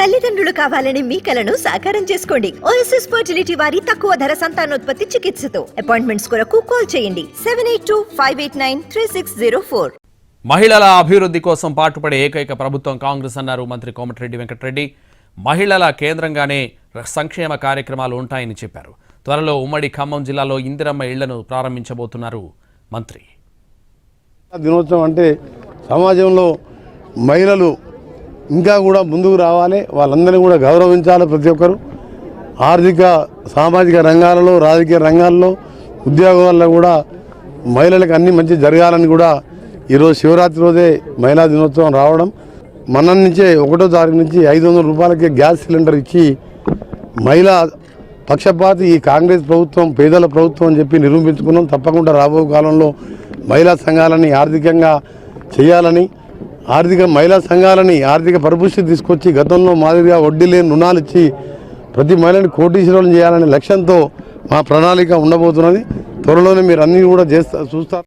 తల్లిదండ్రులు కావాలని మీ కలను సాకారం చేసుకోండి. ఓఎస్ఎస్ ఫర్టిలిటీ వారి తక్కువ ధర సంతానోత్పత్తి చికిత్సతో. అపాయింట్మెంట్స్ కొరకు కాల్ చేయండి. Seven eight two five eight nine three six zero four మహిళల అభివృద్ధి కోసం పాటుపడే ఏకైక ప్రభుత్వం కాంగ్రెస్ అన్నారు మంత్రి కోమటిరెడ్డి వెంకటరెడ్డి. మహిళల కేంద్రంగానే సంక్షేమ కార్యక్రమాలు ఉంటాయని చెప్పారు. త్వరలో ఉమ్మడి ఖమ్మం జిల్లాలో ఇందిరమ్మ ఇళ్ళను ప్రారంభించబోతున్నారు మంత్రి. దినోత్సవం అంటే సమాజంలో మహిళలు ఇంకా కూడా ముందుకు రావాలి. వాళ్ళందరినీ కూడా గౌరవించాలి ప్రతి ఒక్కరు. ఆర్థిక సామాజిక రంగాలలో రాజకీయ రంగాల్లో ఉద్యోగాల్లో కూడా మహిళలకు అన్ని మంచి జరగాలని కూడా ఈరోజు శివరాత్రి రోజే మహిళా దినోత్సవం రావడం. మన నుంచే ఒకటో తారీఖు నుంచి ఐదు వందల రూపాయలకే గ్యాస్ సిలిండర్ ఇచ్చి మహిళా పక్షపాతి ఈ కాంగ్రెస్ ప్రభుత్వం పేదల ప్రభుత్వం అని చెప్పి నిరూపించుకున్నాం. తప్పకుండా రాబో కాలంలో మహిళా సంఘాలని ఆర్థికంగా చేయాలని ఆర్థిక మహిళా సంఘాలని ఆర్థిక పరిపుష్టి తీసుకొచ్చి గతంలో మాదిరిగా వడ్డీ లేని రుణాలు ఇచ్చి ప్రతి మహిళని కోటీశ్వరం చేయాలనే లక్ష్యంతో మా ప్రణాళిక ఉండబోతున్నది. త్వరలోనే మీరు అన్నీ కూడా చేస్తా చూస్తారు